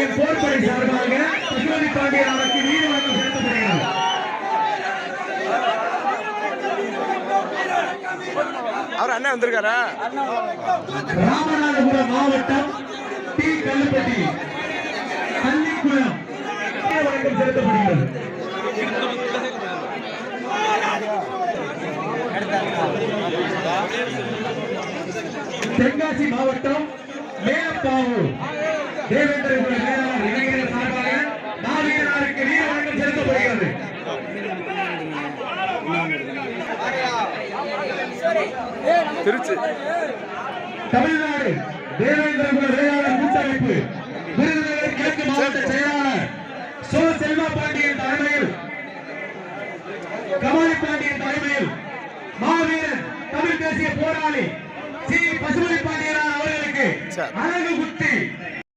பாண்டியன் போர்படை சார்பாக பசுமதி பாண்டியன் அவருக்கு வீடு வழங்கம் செலுத்தப்படுகிறது. அவர் வந்திருக்காரா? ராமநாதபுரம் மாவட்டம் டி. கல்லுப்பட்டி பள்ளிக்குளம் செலுத்தப்படுகிறது. தென்காசி மாவட்டம் மேலப்பாவூர். தேவேந்திரகுல திருச்சி. தமிழ்நாடு தேவேந்திரகுல வேளாளர் கூட்டமைப்பு விருதுநகர் கிழக்கு மாவட்ட செயலாளர் சோ செல்வா பாண்டியன் தலைமையில் கமாலி பாண்டியன் தலைமையில் மாவீரன் தமிழ் தேசிய போராளி சி. பசுமதி பாண்டியனார் அவர்களுக்கு. அழகு